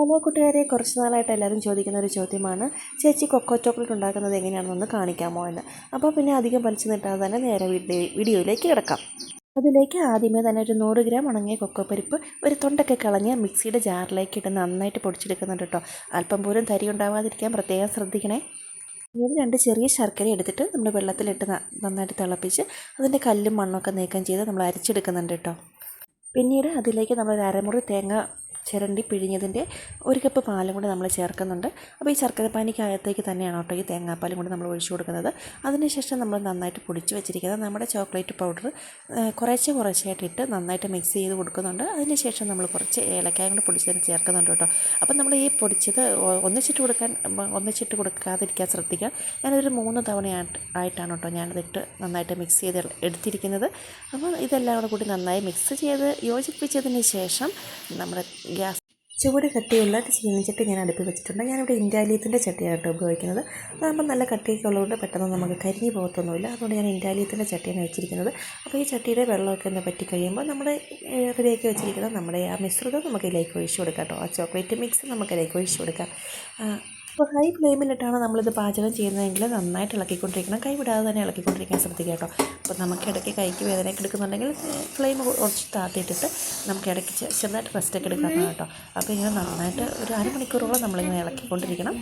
Hello കൂട്ടുകാരെ കുറച്ച് നാളായിട്ട് എല്ലാവരും ചോദിക്കുന്ന ഒരു ചോദ്യമാണ്. ചേച്ചി കൊക്കോ ചോക്ലേറ്റ് ഉണ്ടാക്കുന്നത് എങ്ങനെയാണെന്നൊന്ന് കാണിക്കാമോ എന്ന്. അപ്പോൾ പിന്നെ അധികം വലിച്ചു നീട്ടാതെ തന്നെ നേരെ വീഡിയോ വീഡിയോയിലേക്ക് കിടക്കാം. അതിലേക്ക് ആദ്യമേ തന്നെ ഒരു നൂറ് ഗ്രാം ഉണങ്ങിയ കൊക്കോ പരിപ്പ് ഒരു തൊണ്ടൊക്കെ കളഞ്ഞ് മിക്സിയുടെ ജാറിലേക്ക് ഇട്ട് നന്നായിട്ട് പൊടിച്ചെടുക്കുന്നുണ്ട് കേട്ടോ. അല്പം പോലും തരി ഉണ്ടാവാതിരിക്കാൻ പ്രത്യേകം ശ്രദ്ധിക്കണേ. പിന്നീട് രണ്ട് ചെറിയ ശർക്കര എടുത്തിട്ട് നമ്മൾ വെള്ളത്തിലിട്ട് നന്നായിട്ട് തിളപ്പിച്ച് അതിന്റെ കല്ലും മണ്ണൊക്കെ നീക്കം ചെയ്ത് നമ്മൾ അരച്ചെടുക്കുന്നുണ്ട് കേട്ടോ. പിന്നീട് അതിലേക്ക് നമ്മൾ അരമുറി തേങ്ങ ചിരണ്ടി പിഴിഞ്ഞതിന്റെ ഒരു കപ്പ് പാലും കൂടി നമ്മൾ ചേർക്കുന്നുണ്ട്. അപ്പോൾ ഈ ശർക്കരപ്പാനിക്കകത്തേക്ക് തന്നെയാണ് കേട്ടോ ഈ തേങ്ങാപ്പാലും കൂടി നമ്മൾ ഒഴിച്ചു കൊടുക്കുന്നത്. അതിനുശേഷം നമ്മൾ നന്നായിട്ട് പൊടിച്ച് വെച്ചിരിക്കുന്നത് നമ്മുടെ ചോക്ലേറ്റ് പൗഡർ കുറേശ്ശെ ഇട്ട് നന്നായിട്ട് മിക്സ് ചെയ്ത് കൊടുക്കുന്നുണ്ട്. അതിനുശേഷം നമ്മൾ കുറച്ച് ഏലക്കായും കൂടി പൊടിച്ചതിന് ചേർക്കുന്നുണ്ട് കേട്ടോ. അപ്പോൾ നമ്മൾ ഈ പൊടിച്ചത് ഒന്നിച്ചിട്ട് കൊടുക്കാൻ ഒന്നിച്ചിട്ട് കൊടുക്കാതിരിക്കാൻ ശ്രദ്ധിക്കുക. ഞാനൊരു മൂന്ന് തവണ ആയിട്ടാണ് കേട്ടോ ഞാനതിട്ട് നന്നായിട്ട് മിക്സ് ചെയ്ത് എടുത്തിരിക്കുന്നത്. അപ്പോൾ ഇതെല്ലാം കൂടി നന്നായി മിക്സ് ചെയ്ത് യോജിപ്പിച്ചതിന് ശേഷം നമ്മുടെ ഗ്യാസ് ചുവട് കട്ടിയുള്ള ചീനച്ചട്ടി ഞാൻ അടുപ്പിൽ വെച്ചിട്ടുണ്ട്. ഞാനിവിടെ ഇൻഡാലിയത്തിന്റെ ചട്ടിയാണ് കേട്ടോ ഉപയോഗിക്കുന്നത്. അതാകുമ്പോൾ നല്ല കട്ടിയൊക്കെ ഉള്ളതുകൊണ്ട് പെട്ടെന്ന് നമുക്ക് കരിഞ്ഞു പോകത്തൊന്നുമില്ല. അതുകൊണ്ട് ഞാൻ ഇൻഡാലിയത്തിന്റെ ചട്ടിയാണ് വെച്ചിരിക്കുന്നത്. അപ്പോൾ ഈ ചട്ടിയുടെ വെള്ളമൊക്കെ ഒന്ന് പറ്റി കഴിയുമ്പോൾ നമ്മുടെ റെഡിയാക്കി വെച്ചിരിക്കുന്നത് നമ്മുടെ ആ മിശ്രിതം നമുക്ക് ഇതിലേക്ക് ഒഴിച്ചു കൊടുക്കാം കേട്ടോ. ആ ചോക്ലേറ്റ് മിക്സ് നമുക്ക് ഇതിലേക്ക് ഒഴിച്ചു കൊടുക്കാം. അപ്പോൾ ഹൈ ഫ്ലെയിമിലിട്ടാണ് നമ്മളിത് പാചകം ചെയ്യുന്നതെങ്കിൽ നന്നായിട്ട് ഇളക്കിക്കൊണ്ടിരിക്കണം. കൈ വിടാതെ തന്നെ ഇളക്കിക്കൊണ്ടിരിക്കാൻ ശ്രദ്ധിക്കുക കേട്ടോ. അപ്പോൾ നമുക്ക് ഇടയ്ക്ക് കൈക്ക് വേദനയൊക്കെ എടുക്കുന്നുണ്ടെങ്കിൽ ഫ്ലെയിം കുറച്ച് താത്തിയിട്ടിട്ട് നമുക്ക് ഇടയ്ക്ക് ചെറുതായിട്ട് റെസ്റ്റൊക്കെ എടുക്കാം കേട്ടോ. അപ്പോൾ ഇങ്ങനെ നന്നായിട്ട് ഒരു അരമണിക്കൂറോളം നമ്മളിങ്ങനെ ഇളക്കിക്കൊണ്ടിരിക്കണം.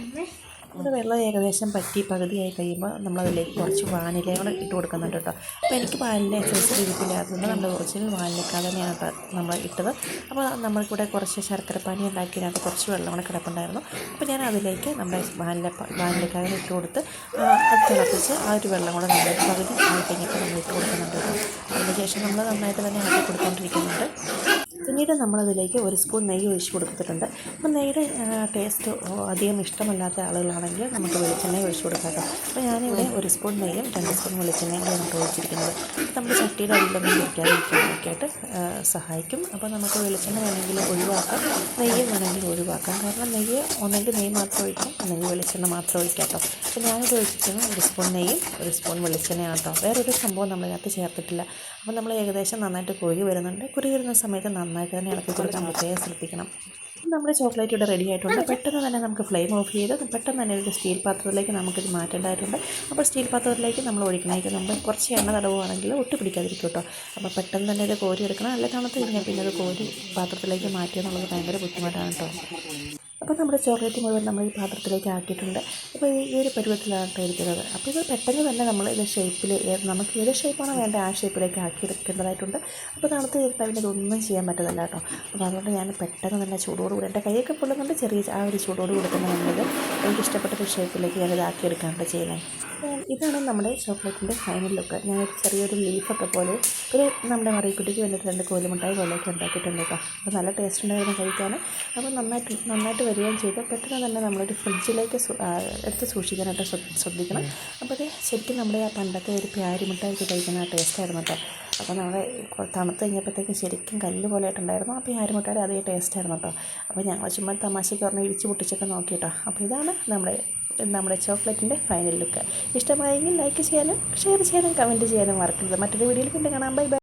നമ്മുടെ വെള്ളം ഏകദേശം പറ്റി പകുതിയായി കഴിയുമ്പോൾ നമ്മളതിലേക്ക് കുറച്ച് വാനില ഇട്ട് കൊടുക്കുന്നുണ്ട് കേട്ടോ. അപ്പോൾ എനിക്ക് വാനില എക്സസൈസ് രീതിയിലാകുന്നത് നമ്മൾ കുറച്ച് വാനിലക്കാതെ തന്നെയാണ് നമ്മൾ ഇട്ടത്. അപ്പോൾ നമ്മൾക്കൂടെ കുറച്ച് ശർക്കരപ്പാനി ഉണ്ടാക്കിയതിനകത്ത് കുറച്ച് വെള്ളം കൂടെ കിടപ്പുണ്ടായിരുന്നു. അപ്പോൾ ഞാൻ അതിലേക്ക് നമ്മുടെ വാനില വാനിലക്കാതെ ഇട്ട് കൊടുത്ത് അത് തിളപ്പിച്ച് ആ ഒരു വെള്ളം കൂടെ നമ്മൾ പകുതി ആയി കഴിഞ്ഞപ്പോൾ നമ്മൾ ഇട്ട് കൊടുക്കുന്നുണ്ട് കേട്ടോ. അതിനുശേഷം നമ്മൾ നന്നായിട്ട് തന്നെ ആക്കി കൊടുത്തുകൊണ്ടിരിക്കുന്നുണ്ട് പിന്നീട് നമ്മളതിലേക്ക് ഒരു സ്പൂൺ നെയ്യ് ഒഴിച്ച് കൊടുത്തിട്ടുണ്ട്. അപ്പോൾ നെയ്യുടെ ടേസ്റ്റ് അധികം ഇഷ്ടമല്ലാത്ത ആളുകളാണെങ്കിൽ നമുക്ക് വെളിച്ചെണ്ണ ഒഴിച്ച് കൊടുക്കാം അപ്പോൾ ഞാനിവിടെ ഒരു സ്പൂൺ നെയ്യും രണ്ട് സ്പൂൺ വെളിച്ചെണ്ണയും കൂടെ ഒഴിച്ചിരിക്കുന്നത്. നമ്മുടെ ചട്ടിയുടെ അടിയിലൊന്നും ഇരിക്കാതിരിക്കാനൊക്കെ ആയിട്ട് സഹായിക്കും. അപ്പോൾ നമുക്ക് വെളിച്ചെണ്ണ വേണമെങ്കിൽ ഒഴിവാക്കാം നെയ്യ് വേണമെങ്കിൽ ഒഴിവാക്കാം. കാരണം നെയ്യ് ഒന്നെങ്കിൽ നെയ്യ് മാത്രം ഒഴിക്കാം അല്ലെങ്കിൽ വെളിച്ചെണ്ണ മാത്രം ഒഴിക്കാം കേട്ടോ. അപ്പോൾ ഞാനിത് ഒഴിച്ചിരിക്കുന്നത് ഒരു സ്പൂൺ നെയ്യും ഒരു സ്പൂൺ വെളിച്ചെണ്ണയാണ് കേട്ടോ. വേറൊരു സംഭവം നമ്മളതിനകത്ത് ചേർത്തിട്ടില്ല. അപ്പോൾ നമ്മൾ ഏകദേശം നന്നായിട്ട് കുറുകി വരുന്നുണ്ട്. കുറുകി വരുന്ന സമയത്ത് നന്നായിട്ട് തന്നെ ഇളക്കി കൊടുക്കാൻ പ്രത്യേകം ശ്രദ്ധിക്കണം. നമ്മുടെ ചോക്ലേറ്റ് ഇവിടെ റെഡി ആയിട്ടുണ്ട്. പെട്ടെന്ന് തന്നെ നമുക്ക് ഫ്ലെയിം ഓഫ് ചെയ്ത് പെട്ടെന്ന് തന്നെ ഒരു സ്റ്റീൽ പാത്രത്തിലേക്ക് നമുക്കിത് മാറ്റേണ്ടതായിട്ടുണ്ട്. അപ്പോൾ സ്റ്റീൽ പാത്രത്തിലേക്ക് നമ്മൾ ഒഴിക്കണേക്ക് നമ്മൾ കുറച്ച് എണ്ണ തടവുകയാണെങ്കിൽ ഒട്ടി പിടിക്കാതിരിക്കും കേട്ടോ. അപ്പോൾ പെട്ടെന്ന് തന്നെ ഇത് കോരി എടുക്കണം. നല്ല തണുത്ത് കഴിഞ്ഞാൽ പിന്നെ അത് കോരി പാത്രത്തിലേക്ക് മാറ്റുക എന്നുള്ളത് ഭയങ്കര ബുദ്ധിമുട്ടാണ് കേട്ടോ. അപ്പോൾ നമ്മുടെ ചോക്ലേറ്റ് മുഴുവൻ നമ്മൾ ഈ പാത്രത്തിലേക്ക് ആക്കിയിട്ടുണ്ട്. അപ്പോൾ ഈ ഒരു പരുവത്തിലാണ് ഇരിക്കുന്നത്. അപ്പോൾ ഇത് പെട്ടെന്ന് തന്നെ നമ്മൾ ഇത് ഷേപ്പിൽ നമുക്ക് ഏത് ഷേപ്പാണോ വേണ്ട ആ ഷേപ്പിലേക്ക് ആക്കി എടുക്കേണ്ടതായിട്ടുണ്ട്. അപ്പോൾ തണുത്ത് കഴിഞ്ഞാൽ ഇതൊന്നും ചെയ്യാൻ പറ്റത്തില്ല കേട്ടോ. അപ്പോൾ അതുകൊണ്ട് ഞാൻ പെട്ടെന്ന് തന്നെ ചൂടോട് കൂടി എന്റെ കൈയൊക്കെ പൊള്ളുന്നുണ്ട്. ചെറിയ ആ ഒരു ചൂടോട് കൂടി തന്നെ നമ്മളിത് എനിക്ക് ഇഷ്ടപ്പെട്ട ഒരു ഷേപ്പിലേക്ക് ഞാനിത് ആക്കി എടുക്കാണ്ട് ചെയ്യുന്നത്. ഇതാണ് നമ്മുടെ ചോക്ലേറ്റിന്റെ ഫൈനൽ ലുക്ക് ഞാൻ ഒരു ചെറിയൊരു ലീഫൊക്കെ പോലെ ഒരു നമ്മുടെ മറിയക്കുട്ടിക്ക് വേണ്ടിയിട്ട് രണ്ട് കോലുമുട്ടായി പോലെയൊക്കെ ഉണ്ടാക്കിയിട്ടുണ്ട് കേട്ടോ. അപ്പോൾ നല്ല ടേസ്റ്റ് ഉണ്ടായിരുന്നു കഴിക്കാൻ. അപ്പോൾ നന്നായിട്ട് നന്നായിട്ട് വരികയും ചെയ്തു. പെട്ടെന്ന് തന്നെ നമ്മളൊരു ഫ്രിഡ്ജിലേക്ക് എടുത്ത് സൂക്ഷിക്കാനായിട്ട് ശ്രദ്ധ- ശ്രദ്ധിക്കണം. അപ്പോൾ അത് ശരിക്കും നമ്മുടെ ആ പണ്ടത്തെ ഒരു പ്യാരി മുട്ടായിട്ട് കഴിക്കുന്ന ആ ടേസ്റ്റായിരുന്നു കേട്ടോ. അപ്പോൾ നമ്മുടെ കൊ- തണുത്ത് കഴിഞ്ഞപ്പോഴത്തേക്കും ശരിക്കും കല്ല് പോലെ ആയിട്ടുണ്ടായിരുന്നു. അപ്പോൾ ഈ ആരുമുട്ടാലും അതേ ടേസ്റ്റായിരുന്നു കേട്ടോ. അപ്പോൾ ഞങ്ങൾ ചുമ്മാ തമാശയ്ക്ക് പറഞ്ഞ് ഇടിച്ച് പൊട്ടിച്ചൊക്കെ നോക്കി കേട്ടോ അപ്പോൾ ഇതാണ് നമ്മുടെ നമ്മുടെ ചോക്ലേറ്റിന്റെ ഫൈനൽ ലുക്ക്. ഇഷ്ടമായെങ്കിൽ ലൈക്ക് ചെയ്യാനും ഷെയർ ചെയ്യാനും കമന്റ് ചെയ്യാനും മറക്കരുത്. മറ്റൊരു വീഡിയോയിൽ പിന്നെ കാണാം. Bye bye